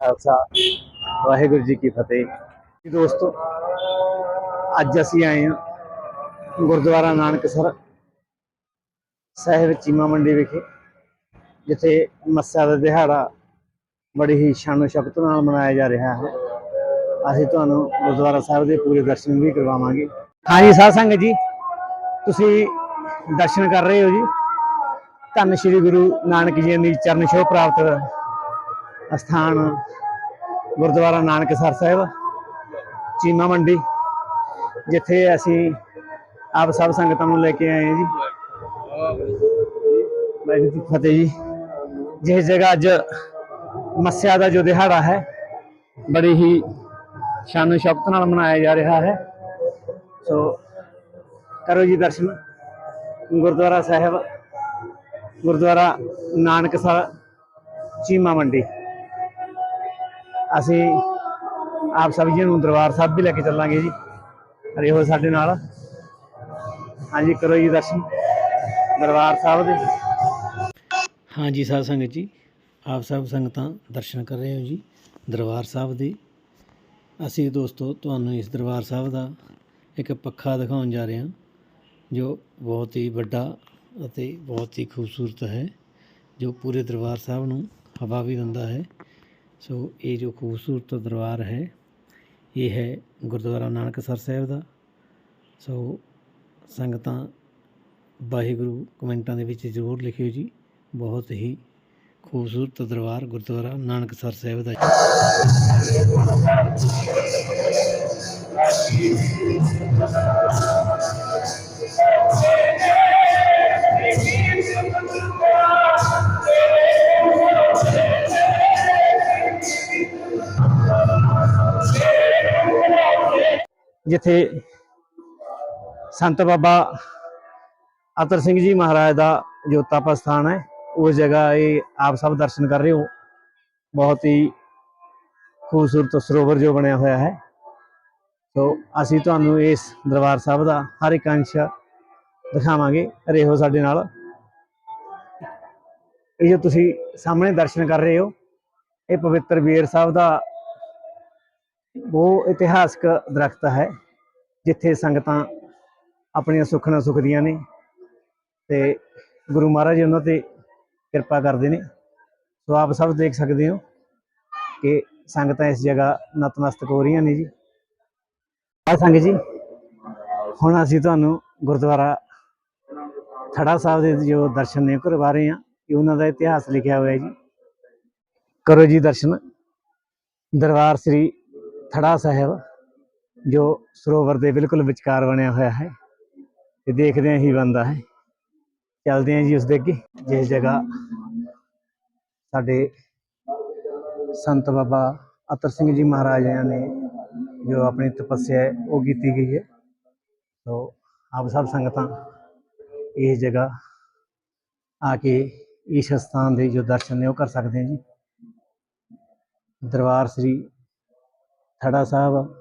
ਖਾਲਸਾ, ਵਾਹਿਗੁਰੂ ਜੀ ਕੀ ਫਤਿਹ। ਦੋਸਤੋ, ਅੱਜ ਅਸੀਂ ਆਏ ਹਾਂ ਗੁਰਦੁਆਰਾ ਨਾਨਕਸਰ ਸਾਹਿਬ ਚੀਮਾ ਮੰਡੀ ਵਿਖੇ, ਜਿੱਥੇ ਮੱਸਿਆ ਦਾ ਦਿਹਾੜਾ ਬੜੀ ਹੀ ਸ਼ਾਨੋ ਸ਼ਬਤ ਨਾਲ ਮਨਾਇਆ ਜਾ ਰਿਹਾ ਹੈ। ਅਸੀਂ ਤੁਹਾਨੂੰ ਗੁਰਦੁਆਰਾ ਸਾਹਿਬ ਦੇ ਪੂਰੇ ਦਰਸ਼ਨ ਵੀ ਕਰਵਾਵਾਂਗੇ। ਹਾਂਜੀ ਸਾਧ ਸੰਗਤ ਜੀ, ਤੁਸੀਂ ਦਰਸ਼ਨ ਕਰ ਰਹੇ ਹੋ ਜੀ? ਧੰਨ ਸ਼੍ਰੀ ਗੁਰੂ ਨਾਨਕ ਜੀ ਦੀ ਚਰਨ ਛੋਹ ਪ੍ਰਾਪਤ ਅਸਥਾਨ ਗੁਰਦੁਆਰਾ ਨਾਨਕਸਰ ਸਾਹਿਬ, ਚੀਮਾ ਮੰਡੀ, ਜਿੱਥੇ ਅਸੀਂ ਆਪ ਸਭ ਸੰਗਤਾਂ ਨੂੰ ਲੈ ਕੇ ਆਏ ਹਾਂ ਜੀ। ਵਾਹਿਗੁਰੂ ਜੀ ਫਤਿਹ ਜੀ। ਜਿਸ ਜਗ੍ਹਾ ਅੱਜ ਮੱਸਿਆ ਦਾ ਜੋ ਦਿਹਾੜਾ ਹੈ, ਬੜੀ ਹੀ ਸ਼ਾਨੋ ਸ਼ੌਕਤ ਨਾਲ ਮਨਾਇਆ ਜਾ ਰਿਹਾ ਹੈ। ਸੋ ਕਰੋ ਜੀ ਦਰਸ਼ਨ। ਗੁਰਦੁਆਰਾ ਸਾਹਿਬ, ਗੁਰਦੁਆਰਾ ਨਾਨਕਸਰ ਚੀਮਾ ਮੰਡੀ। ਅਸੀਂ ਆਪ ਸਭ ਜੀ ਨੂੰ ਦਰਬਾਰ ਸਾਹਿਬ ਵੀ ਲੈ ਕੇ ਚੱਲਾਂਗੇ ਜੀ। ਅਰੇ ਹੋ ਸਾਡੇ ਨਾਲ। ਹਾਂਜੀ, ਕਰੋ ਜੀ ਦਰਸ਼ਨ। ਦਰਬਾਰ ਸਾਹਿਬ ਦੇ। ਹਾਂਜੀ, ਸਾਧ ਸੰਗਤ ਜੀ, ਆਪ ਸਭ ਸੰਗਤਾਂ ਦਰਸ਼ਨ ਕਰ ਰਹੇ ਹੋ ਜੀ, ਦਰਬਾਰ ਸਾਹਿਬ ਦੇ। ਅਸੀਂ ਦੋਸਤੋ, ਤੁਹਾਨੂੰ ਇਸ ਦਰਬਾਰ ਸਾਹਿਬ ਦਾ ਇੱਕ ਪੱਖਾ ਦਿਖਾਉਣ ਜਾ ਰਹੇ ਹਾਂ, ਜੋ ਬਹੁਤ ਹੀ ਵੱਡਾ ਅਤੇ ਬਹੁਤ ਹੀ ਖੂਬਸੂਰਤ ਹੈ, ਜੋ ਪੂਰੇ ਦਰਬਾਰ ਸਾਹਿਬ ਨੂੰ ਹਵਾ ਵੀ ਦਿੰਦਾ ਹੈ। ਸੋ ਇਹ ਜੋ ਖੂਬਸੂਰਤ ਦਰਬਾਰ ਹੈ, ਇਹ ਹੈ ਗੁਰਦੁਆਰਾ ਨਾਨਕਸਰ ਸਾਹਿਬ ਦਾ। ਸੋ ਸੰਗਤਾਂ ਵਾਹਿਗੁਰੂ ਕਮੈਂਟਾਂ ਦੇ ਵਿੱਚ ਜ਼ਰੂਰ ਲਿਖਿਓ ਜੀ। ਬਹੁਤ ਹੀ ਖੂਬਸੂਰਤ ਦਰਬਾਰ ਗੁਰਦੁਆਰਾ ਨਾਨਕਸਰ ਸਾਹਿਬ ਦਾ। ਜਿੱਥੇ ਸੰਤ ਬਾਬਾ ਅਤਰ ਸਿੰਘ ਜੀ ਮਹਾਰਾਜ ਦਾ ਜੋ ਤਪ ਸਥਾਨ ਹੈ, ਉਸ ਜਗ੍ਹਾ ਇਹ ਆਪ ਸਭ ਦਰਸ਼ਨ ਕਰ ਰਹੇ ਹੋ। ਬਹੁਤ ਹੀ ਖੂਬਸੂਰਤ ਸਰੋਵਰ ਜੋ ਬਣਿਆ ਹੋਇਆ ਹੈ। ਸੋ ਅਸੀਂ ਤੁਹਾਨੂੰ ਇਸ ਦਰਬਾਰ ਸਾਹਿਬ ਦਾ ਹਰ ਇੱਕ ਅੰਸ਼ ਦਿਖਾਵਾਂਗੇ, ਰਹੋ ਸਾਡੇ ਨਾਲ। ਇਹ ਜੋ ਤੁਸੀਂ ਸਾਹਮਣੇ ਦਰਸ਼ਨ ਕਰ ਰਹੇ ਹੋ, ਇਹ ਪਵਿੱਤਰ ਵੀਰ ਸਾਹਿਬ ਦਾ ਉਹ ਇਤਿਹਾਸਕ ਦਰਖਤ ਹੈ। ਜਿੱਥੇ ਸੰਗਤਾਂ ਆਪਣੀਆਂ ਸੁੱਖਣਾ ਸੁਖਦੀਆਂ ਨੇ ਤੇ ਗੁਰੂ ਮਹਾਰਾਜ ਉਹਨਾਂ ਤੇ ਕਿਰਪਾ ਕਰਦੇ ਨੇ। ਸੋ ਆਪ ਸਭ ਦੇਖ ਸਕਦੇ ਹੋ ਕਿ ਸੰਗਤਾਂ ਇਸ ਜਗ੍ਹਾ ਨਤਮਸਤਕ ਹੋ ਰਹੀਆਂ ਨੇ ਜੀ। ਆ ਸੰਗਤ ਜੀ, ਹੁਣ ਅਸੀਂ ਤੁਹਾਨੂੰ ਗੁਰਦੁਆਰਾ ਥੜਾ ਸਾਹਿਬ ਦੇ ਜੋ ਦਰਸ਼ਨ ਨੇ ਕਰਵਾ ਰਹੇ ਹਾਂ ਕਿ ਉਹਨਾਂ ਦਾ ਇਤਿਹਾਸ ਲਿਖਿਆ ਹੋਇਆ ਜੀ। ਕਰੋ ਜੀ ਦਰਸ਼ਨ। ਦਰਬਾਰ ਸ੍ਰੀ ਥੜਾ ਸਾਹਿਬ। ਜੋ ਸਰੋਵਰ ਦੇ ਬਿਲਕੁਲ ਵਿਚਕਾਰ ਬਣਿਆ ਹੋਇਆ ਹੈ ਤੇ ਦੇਖਦੇ ਹੀ ਬੰਦਾ ਹੈ। ਚੱਲਦੇ ਹਾਂ ਜੀ ਉਸ ਦੇ ਅੱਗੇ, ਜਿਸ ਜਗ੍ਹਾ ਸਾਡੇ ਸੰਤ ਬਾਬਾ ਅਤਰ ਸਿੰਘ ਜੀ ਮਹਾਰਾਜ ਨੇ ਜੋ ਆਪਣੀ ਤਪੱਸਿਆ ਹੈ, ਉਹ ਕੀਤੀ ਗਈ ਹੈ। ਸੋ ਆਪ ਸਭ ਸੰਗਤਾਂ ਇਸ ਜਗ੍ਹਾ ਆ ਕੇ ਇਸ ਸਥਾਨ ਦੇ ਜੋ ਦਰਸ਼ਨ ਨੇ ਉਹ ਕਰ ਸਕਦੇ ਹਾਂ ਜੀ। ਦਰਬਾਰ ਸ੍ਰੀ ਥੜਾ ਸਾਹਿਬ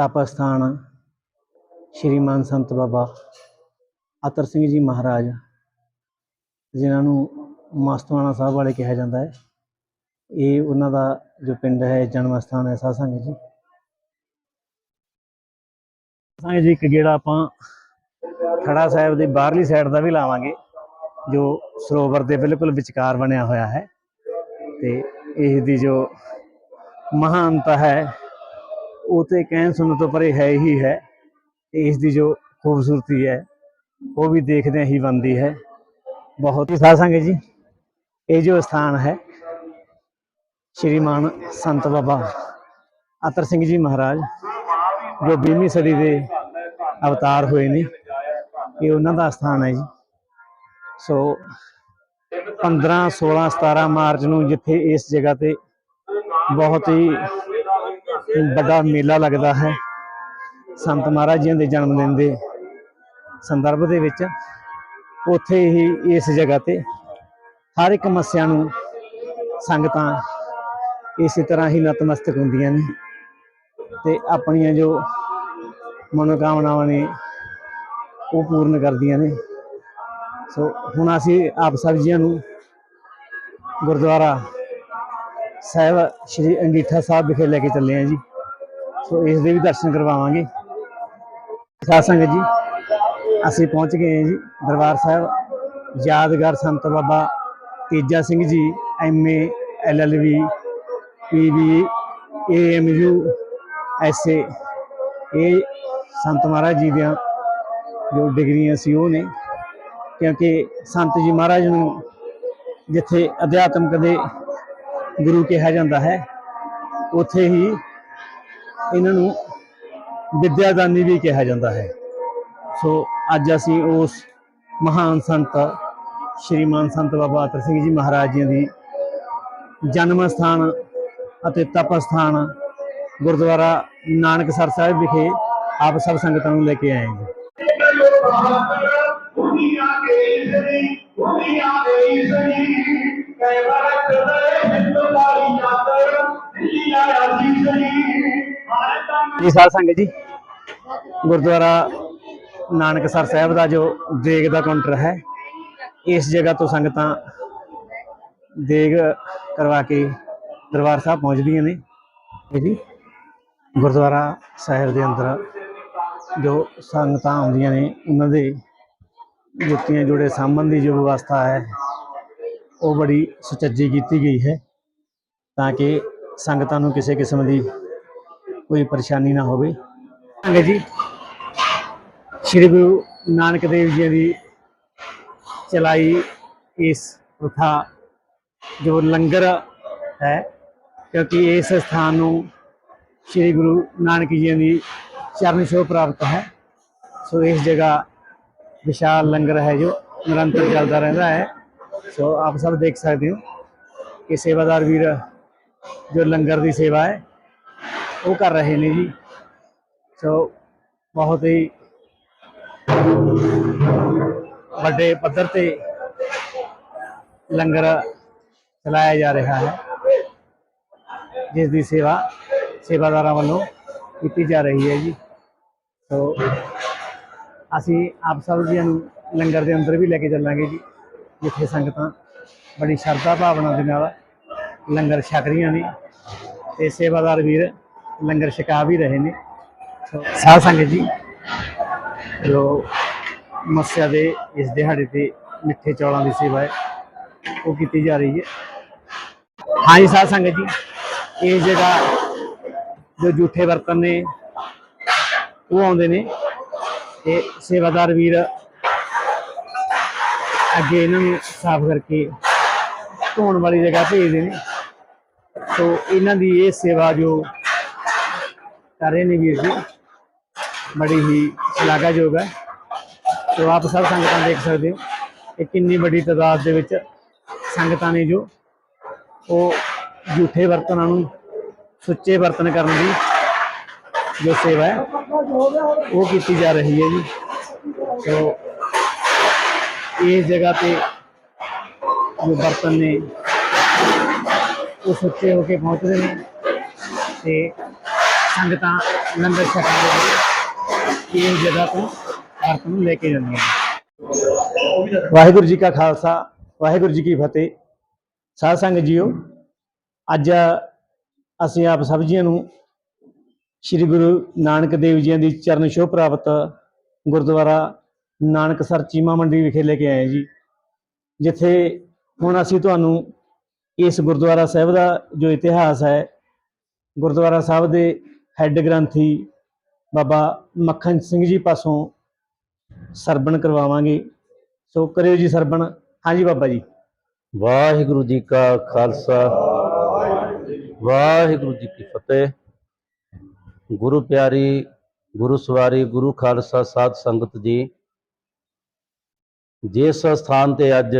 ਤਪ ਸਥਾਨ ਸ਼੍ਰੀਮਾਨ ਸੰਤ ਬਾਬਾ ਅਤਰ ਸਿੰਘ ਜੀ ਮਹਾਰਾਜ, ਜਿਨ੍ਹਾਂ ਨੂੰ ਮਸਤਵਾਣਾ ਸਾਹਿਬ ਵਾਲੇ ਕਿਹਾ ਜਾਂਦਾ ਹੈ। ਇਹ ਉਹਨਾਂ ਦਾ ਜੋ ਪਿੰਡ ਹੈ ਜਨਮ ਸਥਾਨ ਹੈ ਸਾਧ ਸੰਗਤ ਜੀ। ਸੰਗਤ ਜੀ, ਇੱਕ ਜਿਹੜਾ ਆਪਾਂ ਖੜਾ ਸਾਹਿਬ ਦੀ ਬਾਹਰਲੀ ਸਾਈਡ ਦਾ ਵੀ ਲਾਵਾਂਗੇ, ਜੋ ਸਰੋਵਰ ਦੇ ਬਿਲਕੁਲ ਵਿਚਕਾਰ ਬਣਿਆ ਹੋਇਆ ਹੈ। ਤੇ ਇਸ ਦੀ ਜੋ ਮਹਾਨਤਾ ਹੈ ਉਹ ਤੇ ਕਹਿਣ ਸੁਣਨ ਤੋਂ ਪਰੇ ਹੈ ਹੀ ਹੈ। ਤੇ ਇਸ ਦੀ ਜੋ ਖੂਬਸੂਰਤੀ ਹੈ, ਉਹ ਵੀ ਦੇਖਦੇ ਹੀ ਬੰਦੀ ਹੈ। ਬਹੁਤ ਹੀ ਸਾਧ ਸੰਗਤ ਜੀ, ਇਹ ਜੋ ਸਥਾਨ ਹੈ, ਸ਼੍ਰੀਮਾਨ ਸੰਤ ਬਾਬਾ ਅਤਰ ਸਿੰਘ ਜੀ ਮਹਾਰਾਜ, ਜੋ 20ਵੀਂ ਸਦੀ ਦੇ ਅਵਤਾਰ ਹੋਏ ਨੇ, ਇਹ ਉਹਨਾਂ ਦਾ ਸਥਾਨ ਹੈ ਜੀ। ਸੋ 15 16 17 ਮਾਰਚ ਨੂੰ ਜਿੱਥੇ ਇਸ ਜਗ੍ਹਾ ਤੇ ਬਹੁਤ ਹੀ ਵੱਡਾ ਮੇਲਾ ਲੱਗਦਾ ਹੈ। ਸੰਤ ਮਹਾਰਾਜ ਜੀ ਦੇ ਜਨਮ ਦਿਨ ਦੇ ਸੰਦਰਭ ਦੇ ਵਿੱਚ ਉੱਥੇ ਹੀ ਇਸ ਜਗ੍ਹਾ ਤੇ ਹਰ ਇੱਕ ਮੱਸਿਆ ਨੂੰ ਸੰਗਤਾਂ ਇਸੇ ਤਰ੍ਹਾਂ ਹੀ ਨਤਮਸਤਕ ਹੁੰਦੀਆਂ ਨੇ ਤੇ ਆਪਣੀਆਂ ਜੋ ਮਨੋਕਾਮਨਾਵਾਂ ਨੇ ਉਹ ਪੂਰਨ ਕਰਦੀਆਂ ਨੇ। ਸੋ ਹੁਣ ਅਸੀਂ ਆਪ ਸਭ ਜੀਆਂ ਨੂੰ ਗੁਰਦੁਆਰਾ ਸਾਹਿਬ, ਸ਼੍ਰੀ ਅੰਗੀਠਾ ਸਾਹਿਬ ਵਿਖੇ ਲੈ ਕੇ ਚੱਲੇ ਆ ਜੀ। ਸੋ ਇਸ ਦੇ ਵੀ ਦਰਸ਼ਨ ਕਰਵਾਵਾਂਗੇ। ਸਾਧ ਸੰਗਤ ਜੀ, ਅਸੀਂ ਪਹੁੰਚ ਗਏ ਹਾਂ ਜੀ ਦਰਬਾਰ ਸਾਹਿਬ। ਯਾਦਗਾਰ ਸੰਤ Baba Teja Singh ji MA LLB PB AMU SA ਇਹ ਸੰਤ ਮਹਾਰਾਜ ਜੀ ਦੀਆਂ ਜੋ ਡਿਗਰੀਆਂ ਸੀ ਉਹ ਨੇ। ਕਿਉਂਕਿ ਸੰਤ ਜੀ ਮਹਾਰਾਜ ਨੂੰ ਜਿੱਥੇ ਅਧਿਆਤਮਕ ਦੇ ਗੁਰੂ ਕਿਹਾ ਜਾਂਦਾ ਹੈ। ਉੱਥੇ ਹੀ ਇਹਨਾਂ ਨੂੰ ਵਿਦਿਆਦਾਨੀ ਵੀ ਕਿਹਾ ਜਾਂਦਾ ਹੈ। ਸੋ ਅੱਜ ਅਸੀਂ ਉਸ ਮਹਾਨ ਸੰਤ, ਸ਼੍ਰੀਮਾਨ ਸੰਤ ਬਾਬਾ ਅਤਰ ਸਿੰਘ ਜੀ ਮਹਾਰਾਜ ਜੀ ਦੀ ਜਨਮ ਸਥਾਨ ਅਤੇ ਤਪ ਸਥਾਨ ਗੁਰਦੁਆਰਾ ਨਾਨਕਸਰ ਸਾਹਿਬ ਵਿਖੇ ਆਪ ਸਭ ਸੰਗਤਾਂ ਨੂੰ ਲੈ ਕੇ ਆਏ ਜੀ। ਦੁਨੀਆ ਦੇ ਸਰੀ ਦੁਨੀਆ ਦੇ ਸਰੀ ਕੈ ਵਰਤ ਦੇ ਹਿੰਦ ਵਾਲੀ ਯਾਤਰ ਦਿੱਲੀ ਆਇਆ ਸੀ ਸਰੀ ਜੀ ਸਾਧ ਸੰਗਤ ਜੀ, ਗੁਰਦੁਆਰਾ ਨਾਨਕਸਰ ਸਾਹਿਬ ਦਾ ਜੋ ਦੇਗ ਦਾ ਕਾਊਂਟਰ ਹੈ, ਇਸ ਜਗ੍ਹਾ ਤੋਂ ਸੰਗਤਾਂ ਦੇਗ ਕਰਵਾ ਕੇ ਦਰਬਾਰ ਸਾਹਿਬ ਪਹੁੰਚਦੀਆਂ ਨੇ। ਜੀ, ਗੁਰਦੁਆਰਾ ਸਾਹਿਬ ਦੇ ਅੰਦਰ ਜੋ ਸੰਗਤਾਂ ਆਉਂਦੀਆਂ ਨੇ, ਉਹਨਾਂ ਦੇ ਜੁੱਤੀਆਂ ਜੋੜੇ ਸਾਂਭਣ ਦੀ ਜੋ ਵਿਵਸਥਾ ਹੈ ਉਹ ਬੜੀ ਸੁਚੱਜੀ ਕੀਤੀ ਗਈ ਹੈ ਤਾਂ ਕਿ ਸੰਗਤਾਂ ਨੂੰ ਕਿਸੇ ਕਿਸਮ ਦੀ ਕੋਈ ਪਰੇਸ਼ਾਨੀ ਨਾ ਹੋਵੇ। ਸੰਗਤ ਜੀ, ਸ੍ਰੀ ਗੁਰੂ ਨਾਨਕ ਦੇਵ ਜੀ ਦੀ ਚਲਾਈ ਇਸ ਪ੍ਰਥਾ ਜੋ ਲੰਗਰ ਹੈ, ਕਿਉਂਕਿ ਇਸ ਸਥਾਨ ਨੂੰ ਸ੍ਰੀ ਗੁਰੂ ਨਾਨਕ ਜੀ ਦੀ ਚਰਨ ਛੋਹ ਪ੍ਰਾਪਤ ਹੈ। ਸੋ ਇਸ ਜਗ੍ਹਾ ਵਿਸ਼ਾਲ ਲੰਗਰ ਹੈ ਜੋ ਨਿਰੰਤਰ ਚੱਲਦਾ ਰਹਿੰਦਾ ਹੈ। ਸੋ ਆਪ ਸਭ ਦੇਖ ਸਕਦੇ ਹੋ ਕਿ ਸੇਵਾਦਾਰ ਵੀਰ ਜੋ ਲੰਗਰ ਦੀ ਸੇਵਾ ਹੈ ਉਹ ਕਰ ਰਹੇ ਨੇ ਜੀ ਸੋ ਬਹੁਤ ਹੀ ਵੱਡੇ ਪੱਧਰ ਤੇ ਲੰਗਰ ਚਲਾਇਆ ਜਾ ਰਿਹਾ ਹੈ ਜਿਸ ਦੀ ਸੇਵਾ ਸੇਵਾਦਾਰਾਂ ਵੱਲੋਂ ਕੀਤੀ ਜਾ ਰਹੀ ਹੈ ਜੀ ਸੋ ਅਸੀਂ ਆਪ ਸਭ ਜੀਆਂ ਨੂੰ ਲੰਗਰ ਦੇ ਅੰਦਰ ਵੀ ਲੈ ਕੇ ਚੱਲਾਂਗੇ ਜੀ ਜਿੱਥੇ ਸੰਗਤਾਂ, ਬੜੀ ਸ਼ਰਧਾ ਭਾਵਨਾ ਦੇ ਨਾਲ ਲੰਗਰ ਛਕ ਰਹੀਆਂ ਨੇ ਤੇ ਸੇਵਾਦਾਰ ਵੀਰ ਲੰਗਰ ਛਕਾ ਵੀ ਰਹੇ ਨੇ। ਸੋ ਸਾਧ ਸੰਗਤ ਜੀ, ਜੋ ਮੱਸਿਆ ਦੇ ਇਸ ਦਿਹਾੜੇ ਤੇ ਮਿੱਠੇ ਚੌਲਾਂ ਦੀ ਸੇਵਾ ਹੈ, ਉਹ ਕੀਤੀ ਜਾ ਰਹੀ ਹੈ। ਹਾਂਜੀ ਸਾਧ ਸੰਗਤ ਜੀ, ਇਹ ਜਗ੍ਹਾ ਜੋ ਝੂਠੇ ਬਰਤਨ ਨੇ, ਉਹ ਆਉਂਦੇ ਨੇ ਤੇ ਸੇਵਾਦਾਰ ਵੀਰ ਅੱਗੇ ਇਹਨਾਂ ਨੂੰ ਸਾਫ਼ ਕਰਕੇ ਧੋਣ ਵਾਲੀ ਜਗ੍ਹਾ ਭੇਜਦੇ ਨੇ ਸੋ ਇਹਨਾਂ ਦੀ ਇਹ ਸੇਵਾ ਜੋ ਕਰ ਰਹੇ ਨੇ ਵੀਰ ਜੀ, ਬੜੀ ਹੀ ਸ਼ਲਾਘਾਯੋਗ ਹੈ। ਸੋ ਆਪ ਸਭ ਸੰਗਤਾਂ ਦੇਖ ਸਕਦੇ ਹੋ ਕਿ ਕਿੰਨੀ ਵੱਡੀ ਤਾਦਾਦ ਦੇ ਵਿੱਚ ਸੰਗਤਾਂ ਨੇ ਜੋ ਉਹ ਝੂਠੇ ਬਰਤਨਾਂ ਨੂੰ ਸੁੱਚੇ ਬਰਤਨ ਕਰਨ ਦੀ ਜੋ ਸੇਵਾ ਹੈ, ਉਹ ਕੀਤੀ ਜਾ ਰਹੀ ਹੈ ਜੀ। ਸੋ ਇਸ ਜਗ੍ਹਾ ਤੇ ਜੋ ਬਰਤਨ ਨੇ, ਉਹ ਸੁੱਚੇ ਹੋ ਕੇ ਪਹੁੰਚਦੇ ਨੇ ਤੇ ਸੰਗਤਾਂ ਲੰਗਰ ਛਕਣ ਦੇ ਇਸ ਜਗ੍ਹਾ ਤੋਂ ਬਰਤਨ ਨੂੰ ਲੈ ਕੇ ਜਾਂਦੀਆਂ ਨੇ। ਵਾਹਿਗੁਰੂ ਜੀ ਕਾ ਖਾਲਸਾ, ਵਾਹਿਗੁਰੂ ਜੀ ਕੀ ਫਤਿਹ। ਸਾਧ ਸੰਗਤ ਜੀਓ, ਅੱਜ ਅਸੀਂ ਆਪ ਸਭ ਜੀਆਂ ਨੂੰ ਸ੍ਰੀ ਗੁਰੂ ਨਾਨਕ ਦੇਵ ਜੀ ਦੀ ਚਰਨ ਛੋਹ ਪ੍ਰਾਪਤ ਗੁਰਦੁਆਰਾ ਨਾਨਕਸਰ ਚੀਮਾ ਮੰਡੀ ਵਿਖੇ ਲੈ ਕੇ ਆਏ ਜੀ। ਜਿੱਥੇ ਹੁਣ ਅਸੀਂ ਤੁਹਾਨੂੰ ਇਸ ਗੁਰਦੁਆਰਾ ਸਾਹਿਬ ਦਾ ਜੋ ਇਤਿਹਾਸ ਹੈ, ਗੁਰਦੁਆਰਾ ਸਾਹਿਬ ਦੇ ਹੈੱਡ ਗ੍ਰੰਥੀ ਬਾਬਾ ਮੱਖਣ ਸਿੰਘ ਜੀ ਪਾਸੋਂ ਸਰਬਣ ਕਰਵਾਵਾਂਗੇ। ਸੋ ਕਰਿਓ ਜੀ ਸਰਬਣ। ਹਾਂਜੀ ਬਾਬਾ ਜੀ। ਵਾਹਿਗੁਰੂ ਜੀ ਕਾ ਖਾਲਸਾ, ਵਾਹਿਗੁਰੂ ਜੀ ਕੀ ਫਤਿਹ। ਗੁਰੂ ਪਿਆਰੀ, ਗੁਰੂ ਸਵਾਰੀ, ਗੁਰੂ ਖਾਲਸਾ ਸਾਧ ਸੰਗਤ ਜੀ ਜਿਸ ਸਥਾਨ ਤੇ ਅੱਜ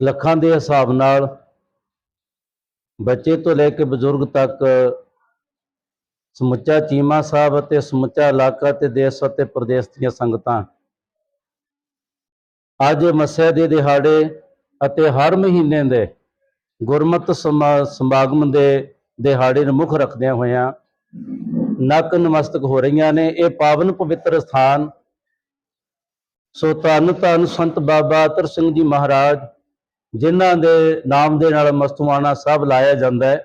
ਲੱਖਾਂ ਦੇ ਹਿਸਾਬ ਨਾਲ ਬੱਚੇ ਤੋਂ ਲੈ ਕੇ ਬਜ਼ੁਰਗ ਤੱਕ ਸਮੁੱਚਾ ਚੀਮਾ ਸਾਹਿਬ ਅਤੇ ਸਮੁੱਚਾ ਇਲਾਕਾ ਤੇ ਦੇਸ਼ ਅਤੇ ਪ੍ਰਦੇਸ਼ ਦੀਆਂ ਸੰਗਤਾਂ। ਅੱਜ ਮੱਸਿਆ ਦੇ ਦਿਹਾੜੇ ਅਤੇ ਹਰ ਮਹੀਨੇ ਦੇ ਗੁਰਮਤ ਸਮਾ- ਸਮਾਗਮ ਦੇ ਦਿਹਾੜੇ ਨੂੰ ਮੁੱਖ ਰੱਖਦਿਆਂ ਹੋਇਆਂ ਨਕ ਨਮਸਤਕ ਹੋ ਰਹੀਆਂ ਨੇ। ਇਹ ਪਾਵਨ ਪਵਿੱਤਰ ਸਥਾਨ ਸੋ ਧੰਨ ਧੰਨ ਸੰਤ ਬਾਬਾ ਅਤਰ ਸਿੰਘ ਜੀ ਮਹਾਰਾਜ, ਜਿਨ੍ਹਾਂ ਦੇ ਨਾਮ ਦੇ ਨਾਲ ਮਸਤੂਆਣਾ ਸਾਹਿਬ ਲਾਇਆ ਜਾਂਦਾ ਹੈ,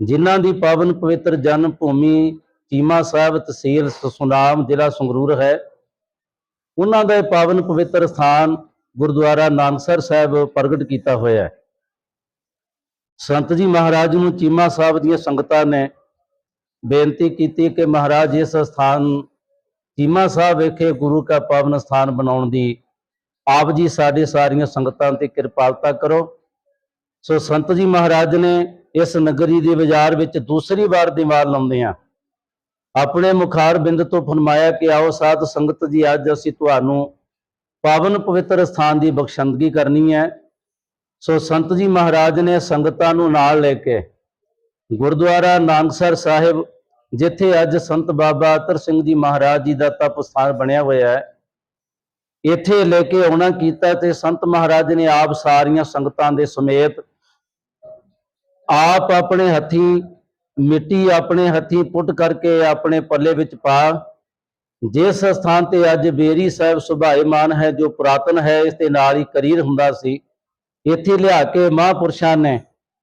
ਜਿਨ੍ਹਾਂ ਦੀ ਪਾਵਨ ਪਵਿੱਤਰ ਜਨਮ ਭੂਮੀ ਚੀਮਾ ਸਾਹਿਬ ਤਹਿਸੀਲ ਸੁਨਾਮ ਜ਼ਿਲ੍ਹਾ ਸੰਗਰੂਰ ਹੈ। ਉਹਨਾਂ ਦਾ ਇਹ ਪਾਵਨ ਪਵਿੱਤਰ ਸਥਾਨ ਗੁਰਦੁਆਰਾ ਨਾਨਕਸਰ ਸਾਹਿਬ ਪ੍ਰਗਟ ਕੀਤਾ ਹੋਇਆ ਹੈ। ਸੰਤ ਜੀ ਮਹਾਰਾਜ ਨੂੰ ਚੀਮਾ ਸਾਹਿਬ ਦੀਆਂ ਸੰਗਤਾਂ ਨੇ ਬੇਨਤੀ ਕੀਤੀ ਕਿ ਮਹਾਰਾਜ ਇਸ ਸਥਾਨ ਚੀਮਾ ਸਾਹਿਬ ਵਿਖੇ ਗੁਰੂ ਕਾ ਪਾਵਨ ਸਥਾਨ ਬਣਾਉਣ ਦੀ ਆਪ ਜੀ ਸਾਡੇ ਸਾਰੀਆਂ ਸੰਗਤਾਂ ਤੇ ਕਿਰਪਾਲਤਾ ਕਰੋ। ਸੋ ਸੰਤ ਜੀ ਮਹਾਰਾਜ ਨੇ ਇਸ ਨਗਰੀ ਦੇ ਬਾਜ਼ਾਰ ਵਿੱਚ ਦੂਸਰੀ ਵਾਰ ਦੀਵਾਰ ਲਾਉਂਦੇ ਆ ਆਪਣੇ ਮੁਖਾਰ ਬਿੰਦ ਤੋਂ ਫਰਮਾਇਆ ਕਿ ਆਓ ਸਾਧ ਸੰਗਤ ਜੀ, ਅੱਜ ਅਸੀਂ ਤੁਹਾਨੂੰ ਪਾਵਨ ਪਵਿੱਤਰ ਸਥਾਨ ਦੀ ਬਖਸ਼ੰਦਗੀ ਕਰਨੀ ਹੈ। ਸੋ ਸੰਤ ਜੀ ਮਹਾਰਾਜ ਨੇ ਸੰਗਤਾਂ ਨੂੰ ਨਾਲ ਲੈ ਕੇ ਗੁਰਦੁਆਰਾ ਨਾਨਕਸਰ ਸਾਹਿਬ ਜਿੱਥੇ ਅੱਜ ਸੰਤ ਬਾਬਾ ਅਤਰ ਸਿੰਘ ਜੀ ਮਹਾਰਾਜ ਜੀ ਦਾ ਤਪ ਸਥਾਨ ਬਣਿਆ ਹੋਇਆ ਹੈ, ਇੱਥੇ ਲੈ ਕੇ ਆਉਣਾ ਕੀਤਾ ਤੇ ਸੰਤ ਮਹਾਰਾਜ ਨੇ ਆਪ ਸਾਰੀਆਂ ਸੰਗਤਾਂ ਦੇ ਸਮੇਤ ਆਪ ਆਪਣੇ ਹੱਥੀਂ ਮਿੱਟੀ ਆਪਣੇ ਹੱਥੀਂ ਪੁੱਟ ਕਰਕੇ ਆਪਣੇ ਪੱਲੇ ਵਿੱਚ ਪਾ। ਜਿਸ ਸਥਾਨ ਤੇ ਅੱਜ ਬੇਰੀ ਸਾਹਿਬ ਸੁਭਾਏਮਾਨ ਹੈ, ਜੋ ਪੁਰਾਤਨ ਹੈ, ਇਸ ਦੇ ਨਾਲ ਹੀ ਕਰੀਰ ਹੁੰਦਾ ਸੀ, ਇੱਥੇ ਲਿਆ ਕੇ ਮਹਾਂਪੁਰਸ਼ਾਂ ਨੇ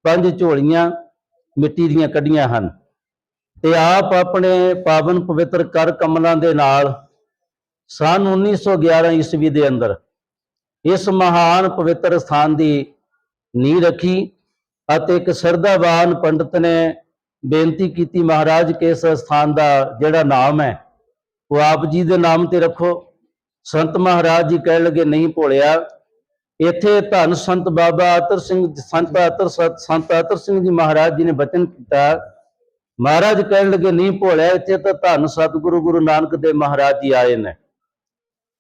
ਪੰਜ ਝੋਲੀਆਂ ਮਿੱਟੀ ਦੀਆਂ ਕੱਢੀਆਂ ਹਨ। ਤੇ ਆਪ ਆਪਣੇ ਪਾਵਨ ਪਵਿੱਤਰ ਕਰ ਕਮਲਾਂ ਦੇ ਨਾਲ ਸਨ 1911 ਈਸਵੀ ਦੇ ਅੰਦਰ ਇਸ ਮਹਾਨ ਪਵਿੱਤਰ ਸਥਾਨ ਦੀ ਨੀਂਹ ਰੱਖੀ ਅਤੇ ਇੱਕ ਸਰਦਾਵਾਨ ਪੰਡਤ ਨੇ ਬੇਨਤੀ ਕੀਤੀ, ਮਹਾਰਾਜ, ਕਿ ਇਸ ਸਥਾਨ ਦਾ ਜਿਹੜਾ ਨਾਮ ਹੈ, ਉਹ ਆਪ ਜੀ ਦੇ ਨਾਮ ਤੇ ਰੱਖੋ। ਸੰਤ ਮਹਾਰਾਜ ਜੀ ਕਹਿਣ ਲੱਗੇ, ਨਹੀਂ ਭੋਲਿਆ, ਇੱਥੇ ਧੰਨ ਸੰਤ ਬਾਬਾ ਅਤਰ ਸਿੰਘ, ਸੰਤ ਅਤਰ ਸੰਤ ਅਤਰ ਸਿੰਘ ਜੀ ਮਹਾਰਾਜ ਜੀ ਨੇ ਬਚਨ ਕੀਤਾ ਮਹਾਰਾਜ ਕਹਿਣ ਲੱਗੇ, ਨਹੀਂ ਭੋਲਿਆ, ਇੱਥੇ ਤਾਂ ਧੰਨ ਸਤਿਗੁਰੂ ਗੁਰੂ ਨਾਨਕ ਦੇਵ ਮਹਾਰਾਜ ਜੀ ਆਏ ਨੇ।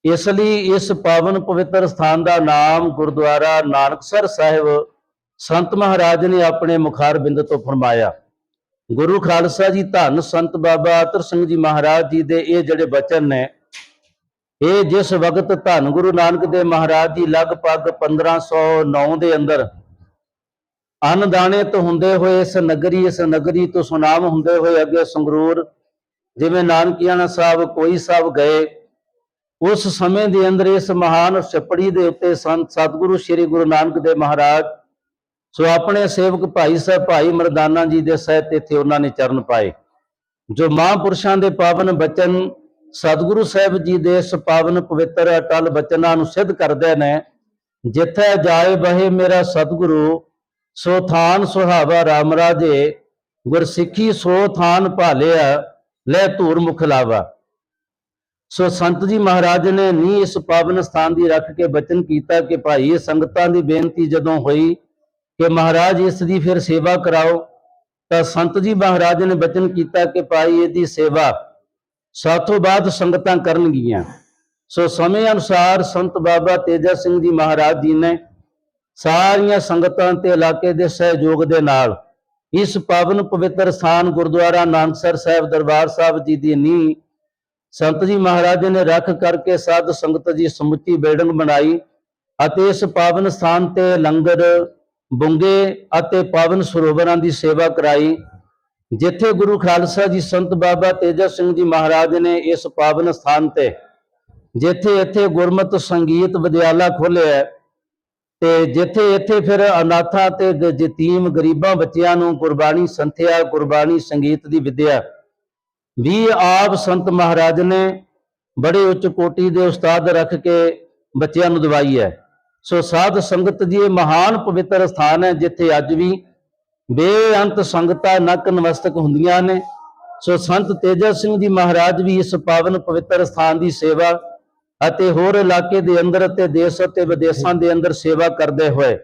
ਇਸ ਲਈ ਇਸ ਪਾਵਨ ਪਵਿੱਤਰ ਸਥਾਨ ਦਾ ਨਾਮ ਗੁਰਦੁਆਰਾ ਨਾਨਕਸਰ ਸਾਹਿਬ ਸੰਤ ਮਹਾਰਾਜ ਨੇ ਆਪਣੇ ਮੁਖਾਰ ਬਿੰਦ ਤੋਂ ਫਰਮਾਇਆ। ਗੁਰੂ ਖਾਲਸਾ ਜੀ, ਧੰਨ ਸੰਤ ਬਾਬਾ ਅਤਰ ਸਿੰਘ ਜੀ ਮਹਾਰਾਜ ਜੀ ਦੇ ਇਹ ਜਿਹੜੇ ਬਚਨ ਨੇ, ਇਹ ਜਿਸ ਵਕਤ ਧੰਨ ਗੁਰੂ ਨਾਨਕ ਦੇਵ ਮਹਾਰਾਜ ਜੀ ਲਗਭਗ 1509 ਦੇ ਅੰਦਰ ਅਨਦਾਣੇ ਹੁੰਦੇ ਹੋਏ ਇਸ ਨਗਰੀ ਇਸ ਨਗਰੀ ਤੋਂ ਸੁਨਾਮ ਹੁੰਦੇ ਹੋਏ ਅੱਗੇ ਸੰਗਰੂਰ, ਜਿਵੇਂ ਨਾਨਕੀਆਣਾ ਸਾਹਿਬ, ਕੋਈ ਸਾਹਿਬ ਗਏ, ਉਸ ਸਮੇਂ ਦੇ ਅੰਦਰ ਇਸ ਮਹਾਨ ਛਪੜੀ ਦੇ ਉੱਤੇ ਸੰਤ ਸਤਿਗੁਰੂ ਸ੍ਰੀ ਗੁਰੂ ਨਾਨਕ ਦੇਵ ਮਹਾਰਾਜ, ਸੋ ਆਪਣੇ ਸੇਵਕ ਭਾਈ ਸਾਹਿਬ ਭਾਈ ਮਰਦਾਨਾ ਜੀ ਦੇ ਸਹਿਤ ਇੱਥੇ ਉਹਨਾਂ ਨੇ ਚਰਨ ਪਾਏ। ਜੋ ਮਹਾਂਪੁਰਸ਼ਾਂ ਦੇ ਪਾਵਨ ਬਚਨ ਸਤਿਗੁਰੂ ਸਾਹਿਬ ਜੀ ਦੇ ਇਸ ਪਾਵਨ ਪਵਿੱਤਰ ਅਟਲ ਬਚਨਾਂ ਨੂੰ ਸਿੱਧ ਕਰਦੇ ਨੇ, ਜਿੱਥੇ ਜਾਏ ਬਹੇ ਮੇਰਾ ਸਤਿਗੁਰੂ ਸੋ ਥਾਨ ਸੁਹਾਵਾ ਰਾਮ ਰਾਜੇ ਗੁਰਸਿੱਖੀ ਸੋ ਥਾਨ ਭਾਲਿਆ, ਲੈ ਧੂਰ ਮੁਖ ਲਾਵਾ। ਸੋ ਸੰਤ ਜੀ ਮਹਾਰਾਜ ਨੇ ਨੀ ਇਸ ਪਾਵਨ ਸਥਾਨ ਦੀ ਰੱਖ ਕੇ ਬਚਨ ਕੀਤਾ ਕਿ ਭਾਈ ਇਹ ਸੰਗਤਾਂ ਦੀ ਬੇਨਤੀ ਜਦੋਂ ਹੋਈ ਕਿ ਮਹਾਰਾਜ ਇਸ ਦੀ ਫਿਰ ਸੇਵਾ ਕਰਾਓ, ਤਾਂ ਸੰਤ ਜੀ ਮਹਾਰਾਜ ਨੇ ਬਚਨ ਕੀਤਾ ਕਿ ਭਾਈ ਇਹਦੀ ਸੇਵਾ ਸਾਥੋਂ ਬਾਅਦ ਸੰਗਤਾਂ ਕਰਨਗੀਆਂ। ਸੋ ਸਮੇਂ ਅਨੁਸਾਰ ਸੰਤ ਬਾਬਾ ਤੇਜਾ ਸਿੰਘ ਜੀ ਮਹਾਰਾਜ ਜੀ ਨੇ ਸਾਰੀਆਂ ਸੰਗਤਾਂ ਤੇ ਇਲਾਕੇ ਦੇ ਸਹਿਯੋਗ ਦੇ ਨਾਲ ਇਸ ਪਾਵਨ ਪਵਿੱਤਰ ਸਥਾਨ ਗੁਰਦੁਆਰਾ ਨਾਨਕਸਰ ਸਾਹਿਬ ਦਰਬਾਰ ਸਾਹਿਬ ਜੀ ਦੀ ਨੀਂਹ ਸੰਤ ਜੀ ਮਹਾਰਾਜ ਨੇ ਰੱਖ ਕਰਕੇ ਸਾਧ ਸੰਗਤ ਜੀ ਸਮੁੱਚੀ ਬਿਲਡਿੰਗ ਬਣਾਈ ਅਤੇ ਇਸ ਪਾਵਨ ਸਥਾਨ ਤੇ ਲੰਗਰ, ਬੁੰਗੇ ਅਤੇ ਪਾਵਨ ਸਰੋਵਰਾਂ ਦੀ ਸੇਵਾ ਕਰਾਈ, ਜਿੱਥੇ ਗੁਰੂ ਖਾਲਸਾ ਜੀ ਸੰਤ ਬਾਬਾ ਤੇਜਾ ਸਿੰਘ ਜੀ ਮਹਾਰਾਜ ਨੇ ਇਸ ਪਾਵਨ ਸਥਾਨ ਤੇ, ਜਿੱਥੇ ਇੱਥੇ ਗੁਰਮਤਿ ਸੰਗੀਤ ਵਿਦਿਆਲਾ ਖੋਲ੍ਹਿਆ ਤੇ ਜਿੱਥੇ ਇੱਥੇ ਫਿਰ ਅਨਾਥਾਂ ਤੇ ਗ- ਯਤੀਮ ਗਰੀਬਾਂ ਬੱਚਿਆਂ ਨੂੰ ਗੁਰਬਾਣੀ ਸੰਥਿਆ, ਗੁਰਬਾਣੀ ਸੰਗੀਤ ਦੀ ਵਿਦਿਆ। ਵੀ ਆਪ ਸੰਤ ਮਹਾਰਾਜ ਨੇ ਬੜੇ ਉੱਚ ਕੋਟੀ ਦੇ ਉਸਤਾਦ ਰੱਖ ਕੇ ਬੱਚਿਆਂ ਨੂੰ ਦਵਾਈ ਹੈ। ਸੋ ਸਾਧ ਸੰਗਤ ਜੀ ਇਹ ਮਹਾਨ ਪਵਿੱਤਰ ਸਥਾਨ ਹੈ, ਜਿੱਥੇ ਅੱਜ ਵੀ ਬੇਅੰਤ ਸੰਗਤਾਂ ਨਕ ਨਮਸਤਕ ਹੁੰਦੀਆਂ ਨੇ। ਸੋ ਸੰਤ ਤੇਜਾ ਸਿੰਘ ਜੀ ਮਹਾਰਾਜ ਵੀ ਇਸ ਪਾਵਨ ਪਵਿੱਤਰ ਸਥਾਨ ਦੀ ਸੇਵਾ ਅਤੇ ਹੋਰ ਇਲਾਕੇ ਦੇ ਅੰਦਰ ਅਤੇ ਦੇਸ਼ ਅਤੇ ਵਿਦੇਸ਼ਾਂ ਦੇ ਅੰਦਰ ਸੇਵਾ ਕਰਦੇ ਹੋਏ।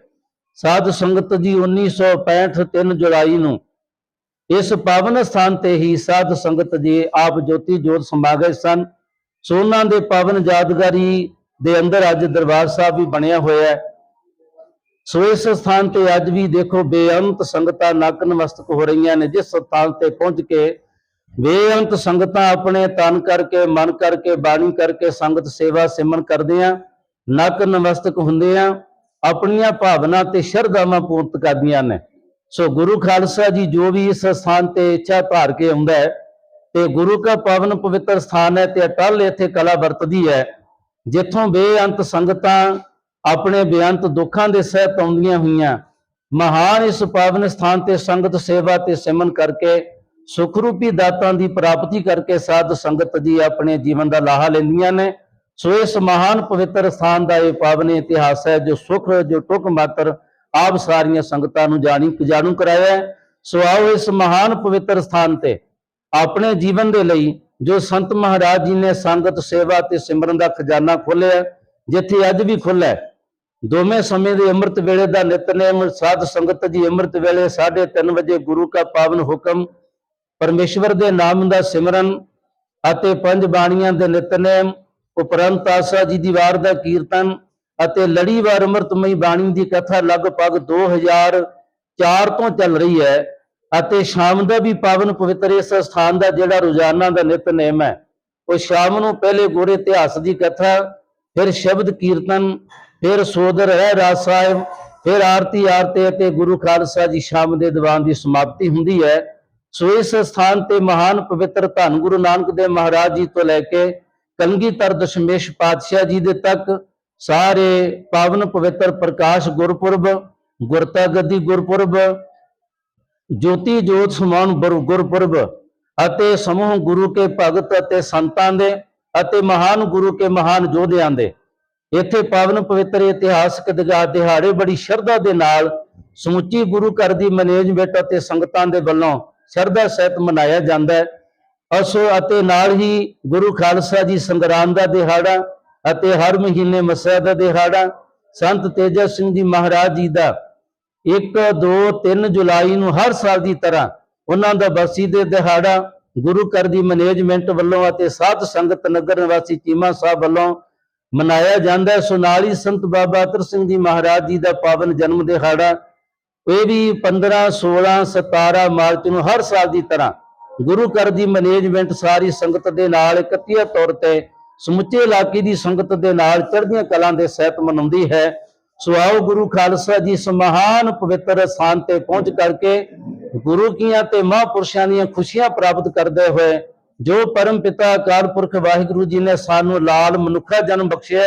ਸਾਧ ਸੰਗਤ ਜੀ 1965 3 ਜੁਲਾਈ ਨੂੰ ਇਸ ਪਾਵਨ ਸਥਾਨ ਤੇ ਹੀ ਸਾਧ ਸੰਗਤ ਜੀ ਆਪ ਜੋਤੀ ਜੋਤ ਸਮਾ ਗਏ ਸਨ। ਸੋਨਾ ਦੇ ਪਾਵਨ ਯਾਦਗਾਰੀ ਦੇ ਅੰਦਰ ਅੱਜ ਦਰਬਾਰ ਸਾਹਿਬ ਵੀ ਬਣਿਆ ਹੋਇਆ ਹੈ। ਸੋ ਇਸ ਸਥਾਨ ਤੇ ਅੱਜ ਵੀ ਦੇਖੋ ਬੇਅੰਤ ਸੰਗਤਾਂ ਨਕ ਨਮਸਤਕ ਹੋ ਰਹੀਆਂ ਨੇ। ਜਿਸ ਸਥਾਨ ਤੇ ਪਹੁੰਚ ਕੇ ਬੇਅੰਤ ਸੰਗਤਾਂ ਆਪਣੇ ਤਨ ਕਰਕੇ, ਮਨ ਕਰਕੇ, ਬਾਣੀ ਕਰਕੇ ਸੰਗਤ ਸੇਵਾ ਸਿਮਰਨ ਕਰਦੇ ਆ, ਨਕ ਨਮਸਤਕ ਹੁੰਦੇ ਆ, ਆਪਣੀਆਂ ਭਾਵਨਾ ਤੇ ਸ਼ਰਧਾਵਾਂ ਪੂਰਤ ਕਰਦੀਆਂ ਨੇ। ਸੋ ਗੁਰੂ ਖਾਲਸਾ ਜੀ ਜੋ ਵੀ ਇਸ ਸਥਾਨ ਤੇ ਇੱਛਾ ਧਾਰ ਕੇ ਆਉਂਦਾ ਹੈ, ਤੇ ਗੁਰੂ ਕਾ ਪਾਵਨ ਪਵਿੱਤਰ ਸਥਾਨ ਹੈ ਤੇ ਅਟਲ ਇੱਥੇ ਕਲਾ ਵਰਤਦੀ ਹੈ, ਜਿੱਥੋਂ ਬੇਅੰਤ ਸੰਗਤਾਂ ਆਪਣੇ ਬੇਅੰਤ ਦੁੱਖਾਂ ਦੇ ਸਹਿਤ ਆਉਂਦੀਆਂ ਹੋਈਆਂ, ਮਹਾਨ ਇਸ ਪਾਵਨ ਸਥਾਨ ਤੇ ਸੰਗਤ ਸੇਵਾ ਤੇ ਸਿਮਨ ਕਰਕੇ ਸੁਖ ਰੂਪੀ ਦਾਤਾਂ ਦੀ ਪ੍ਰਾਪਤੀ ਕਰਕੇ ਸਾਧ ਸੰਗਤ ਜੀ ਆਪਣੇ ਜੀਵਨ ਦਾ ਲਾਹਾ ਲੈਂਦੀਆਂ ਨੇ। ਸੋ ਇਸ ਮਹਾਨ ਪਵਿੱਤਰ ਸਥਾਨ ਦਾ ਇਹ ਪਾਵਨ ਇਤਿਹਾਸ ਹੈ, ਜੋ ਸੁਖ, ਜੋ ਟੁਕ ਮਾਤਰ ਆਪ ਸਾਰੀਆਂ ਸੰਗਤਾਂ ਨੂੰ ਜਾਣੀ ਜਾਣੂ ਕਰਾਇਆ ਹੈ। ਸੋ ਆਓ ਇਸ ਮਹਾਨ ਪਵਿੱਤਰ ਸਥਾਨ ਤੇ ਆਪਣੇ ਜੀਵਨ ਦੇ ਲਈ ਜੋ ਸੰਤ ਮਹਾਰਾਜ ਜੀ ਨੇ ਸੰਗਤ ਸੇਵਾ ਤੇ ਸਿਮਰਨ ਦਾ ਖਜ਼ਾਨਾ ਖੋਲ੍ਹਿਆ ਜਿੱਥੇ ਅੱਜ ਵੀ ਖੁੱਲ੍ਹਾ ਹੈ। ਦੋਵੇਂ ਸਮੇਂ ਦੇ ਅੰਮ੍ਰਿਤ ਵੇਲੇ ਦਾ ਨਿਤਨੇਮ ਸਾਧ ਸੰਗਤ ਜੀ ਅੰਮ੍ਰਿਤ ਵੇਲੇ 3:30 ਵਜੇ ਗੁਰੂ ਕਾ ਪਾਵਨ ਹੁਕਮ ਪਰਮੇਸ਼ਵਰ ਦੇ ਨਾਮ ਦਾ ਸਿਮਰਨ ਅਤੇ ਪੰਜ ਬਾਣੀਆਂ ਦੇ ਨਿਤਨੇਮ, ਉਪਰੰਤ ਆਸਾ ਜੀ ਦੀ ਵਾਰ ਦਾ ਕੀਰਤਨ ਅਤੇ ਲੜੀਵਾਰ ਅੰਮ੍ਰਿਤਮਈ ਬਾਣੀ ਦੀ ਕਥਾ ਲਗਭਗ 2004 ਤੋਂ ਚੱਲ ਰਹੀ ਹੈ ਅਤੇ ਸ਼ਾਮ ਦਾ ਵੀ ਪਾਵਨ ਪਵਿੱਤਰ ਇਸ ਸਥਾਨ ਦਾ ਜਿਹੜਾ ਰੋਜ਼ਾਨਾ ਦਾ ਨਿਤਨੇਮ ਹੈ, ਉਹ ਸ਼ਾਮ ਨੂੰ ਪਹਿਲੇ ਗੁਰ ਇਤਿਹਾਸ ਦੀ ਕਥਾ, ਫਿਰ ਸ਼ਬਦ ਕੀਰਤਨ, ਫਿਰ ਸੋਦਰ ਹੈ ਰਾਜ ਸਾਹਿਬ, ਫਿਰ ਆਰਤੀ ਆਰਤੇ ਅਤੇ ਗੁਰੂ ਖਾਲਸਾ ਜੀ ਸ਼ਾਮ ਦੇ ਦੀਵਾਨ ਦੀ ਸਮਾਪਤੀ ਹੁੰਦੀ ਹੈ। ਸੋ ਇਸ ਸਥਾਨ ਤੇ ਮਹਾਨ ਪਵਿੱਤਰ ਧੰਨ ਗੁਰੂ ਨਾਨਕ ਦੇਵ ਮਹਾਰਾਜ ਜੀ ਤੋਂ ਲੈ ਕੇ ਕਲਗੀਧਰ ਦਸ਼ਮੇਸ਼ ਪਾਤਸ਼ਾਹ ਜੀ ਦੇ ਤੱਕ ਸਾਰੇ ਪਾਵਨ ਪਵਿੱਤਰ ਪ੍ਰਕਾਸ਼ ਗੁਰਪੁਰਬ ਗੁਰਤਾ ਗੱਦੀ ਗੁਰਪੁਰਬ, ਜੋਤੀ ਜੋਤ ਸਮਾਨ ਗੁਰਪੁਰਬ ਅਤੇ ਸਮੂਹ ਗੁਰੂ ਕੇ ਭਗਤ ਅਤੇ ਸੰਤਾਂ ਦੇ ਅਤੇ ਮਹਾਨ ਗੁਰੂ ਕੇ ਮਹਾਨ ਯੋਧਿਆਂ ਦੇ। ਇੱਥੇ ਪਾਵਨ ਪਵਿੱਤਰ ਇਤਿਹਾਸਕ ਦਿਹਾੜੇ ਬੜੀ ਸ਼ਰਧਾ ਦੇ ਨਾਲ ਸਮੁੱਚੀ ਗੁਰੂ ਘਰ ਦੀ ਮੈਨੇਜਮੈਂਟ ਅਤੇ ਸੰਗਤਾਂ ਦੇ ਵੱਲੋਂ ਸ਼ਰਧਾ ਸਹਿਤ ਮਨਾਇਆ ਜਾਂਦਾ ਹੈ। ਅਸੋ ਅਤੇ ਨਾਲ ਹੀ ਗੁਰੂ ਖਾਲਸਾ ਜੀ ਸੰਗਰਾਮ ਦਾ ਦਿਹਾੜਾ ਅਤੇ ਹਰ ਮਹੀਨੇ ਮੱਸਿਆ ਦਾ ਦਿਹਾੜਾ, ਸੰਤ ਤੇਜਾ ਸਿੰਘ ਜੀ ਮਹਾਰਾਜ ਜੀ ਦਾ 1 2 3 ਜੁਲਾਈ ਨੂੰ ਹਰ ਸਾਲ ਦੀ ਤਰ੍ਹਾਂ ਉਹਨਾਂ ਦਾ ਬਰਸੀ ਦੇ ਦਿਹਾੜਾ ਗੁਰੂ ਘਰ ਦੀ ਮੈਨੇਜਮੈਂਟ ਵੱਲੋਂ ਅਤੇ ਸਾਧ ਸੰਗਤ ਨਗਰ ਨਿਵਾਸੀ ਚੀਮਾ ਸਾਹਿਬ ਵੱਲੋਂ ਮਨਾਇਆ ਜਾਂਦਾ ਹੈ। ਸੋ ਨਾਲ ਹੀ ਸੰਤ ਬਾਬਾ ਅਤਰ ਸਿੰਘ ਜੀ ਮਹਾਰਾਜ ਜੀ ਦਾ ਪਾਵਨ ਜਨਮ ਦਿਹਾੜਾ ਇਹ ਵੀ 15 16 17 ਮਾਰਚ ਨੂੰ ਹਰ ਸਾਲ ਦੀ ਤਰ੍ਹਾਂ ਗੁਰੂ ਘਰ ਦੀ ਮੈਨੇਜਮੈਂਟ ਸਾਰੀ ਸੰਗਤ ਦੇ ਨਾਲ ਇਕੱਠੇ ਤੌਰ ਤੇ ਸਮੁੱਚੇ ਇਲਾਕੇ ਦੀ ਸੰਗਤ ਦੇ ਨਾਲ ਚੜ੍ਹਦੀਆਂ ਕਲਾਂ ਦੇ ਸਹਿਤ ਮਨਾਉਂਦੀ ਹੈ। ਸੋ ਆਓ ਗੁਰੂ ਖਾਲਸਾ ਜੀ ਇਸ ਮਹਾਨ, ਪਵਿੱਤਰ ਸਥਾਨ ਤੇ ਪਹੁੰਚ ਕਰਕੇ ਗੁਰੂ ਕੀਆਂ ਤੇ ਮਹਾਂਪੁਰਸ਼ਾਂ ਦੀਆਂ ਖੁਸ਼ੀਆਂ ਪ੍ਰਾਪਤ ਕਰਦੇ ਹੋਏ ਜੋ ਪਰਮ ਪਿਤਾ ਅਕਾਲ ਪੁਰਖ ਵਾਹਿਗੁਰੂ ਜੀ ਨੇ ਸਾਨੂੰ ਲਾਲ ਮਨੁੱਖਾ ਜਨਮ ਬਖਸ਼ਿਆ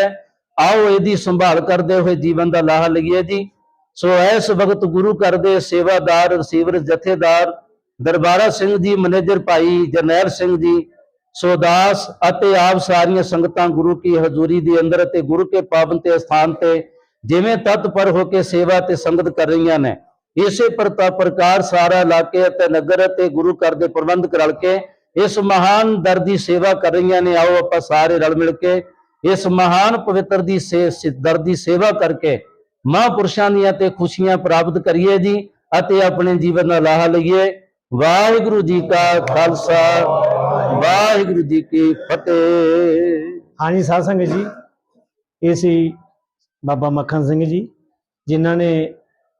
ਆਓ ਇਹਦੀ ਸੰਭਾਲ ਕਰਦੇ ਹੋਏ ਜੀਵਨ ਦਾ ਲਾਹਾ ਲਈਏ ਜੀ। ਸੋ ਇਸ ਵਕਤ ਗੁਰੂ ਘਰ ਦੇ ਸੇਵਾਦਾਰ ਰਸੀਵਰ ਜਥੇਦਾਰ, ਦਰਬਾਰਾ ਸਿੰਘ ਜੀ, ਮੈਨੇਜਰ ਭਾਈ ਜਰਨੈਲ ਸਿੰਘ ਜੀ ਸੋਦਾਸ ਅਤੇ ਆਪ ਸਾਰੀਆਂ ਸੰਗਤਾਂ ਗੁਰੂ ਕੀ ਹਜ਼ੂਰੀ ਦੇ ਅੰਦਰ ਅਤੇ ਗੁਰੂ ਕੇ ਪਾਵਨ ਤੇ ਸਥਾਨ ਤੇ ਜਿਵੇਂ ਤਤਪਰ ਹੋ ਕੇ ਸੇਵਾ ਤੇ ਸੰਗਤ ਕਰ ਰਹੀਆਂ ਨੇ, ਇਸੇ ਪ੍ਰਕਾਰ ਸਾਰਾ ਇਲਾਕੇ ਅਤੇ ਨਗਰ ਅਤੇ ਗੁਰੂ ਘਰ ਦੇ ਪ੍ਰਬੰਧਕ ਰਲ ਕੇ ਇਸ ਮਹਾਨ ਦਰ ਦੀ ਸੇਵਾ ਕਰ ਰਹੀਆਂ ਨੇ, ਆਓ ਆਪਾਂ ਸਾਰੇ ਰਲ ਮਿਲ ਕੇ ਇਸ ਮਹਾਨ ਪਵਿੱਤਰ ਦੀ ਸੇ- ਦਰ ਦੀ ਸੇਵਾ ਕਰਕੇ ਮਹਾਂਪੁਰਸ਼ਾਂ ਦੀਆਂ ਤੇ ਖੁਸ਼ੀਆਂ ਪ੍ਰਾਪਤ ਕਰੀਏ ਜੀ ਅਤੇ ਆਪਣੇ ਜੀਵਨ ਦਾ ਲਾਹਾ ਲਈਏ। ਵਾਹਿਗੁਰੂ ਜੀ ਕਾ ਖਾਲਸਾ, ਵਾਹਿਗੁਰੂ ਜੀ ਕੀ ਫਤਿਹ। ਹਾਂਜੀ, ਸਾਧ ਸੰਗਤ ਜੀ, ਇਹ ਸੀ ਬਾਬਾ ਮੱਖਣ ਸਿੰਘ ਜੀ, ਜਿਨ੍ਹਾਂ ਨੇ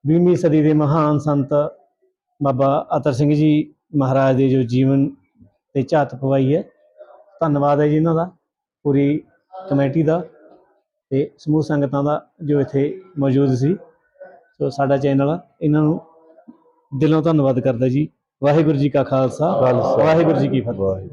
20ਵੀਂ ਸਦੀ ਦੇ ਮਹਾਨ ਸੰਤ ਬਾਬਾ ਅਤਰ ਸਿੰਘ ਜੀ ਮਹਾਰਾਜ ਦੇ ਜੋ ਜੀਵਨ ਤੇ ਝਾਤ ਪਵਾਈ ਹੈ। ਧੰਨਵਾਦ ਹੈ ਜੀ ਇਹਨਾਂ ਦਾ, ਪੂਰੀ ਕਮੇਟੀ ਦਾ। ਤੇ ਸਮੂਹ ਸੰਗਤਾਂ ਦਾ ਜੋ ਇੱਥੇ ਮੌਜੂਦ ਸੀ ਸੋ ਸਾਡਾ ਚੈਨਲ ਇਹਨਾਂ ਨੂੰ ਦਿਲੋਂ ਧੰਨਵਾਦ ਕਰਦਾ ਜੀ ਵਾਹਿਗੁਰੂ ਜੀ ਕਾ ਖਾਲਸਾ। ਵਾਹਿਗੁਰੂ ਜੀ ਕੀ ਫਤਿਹ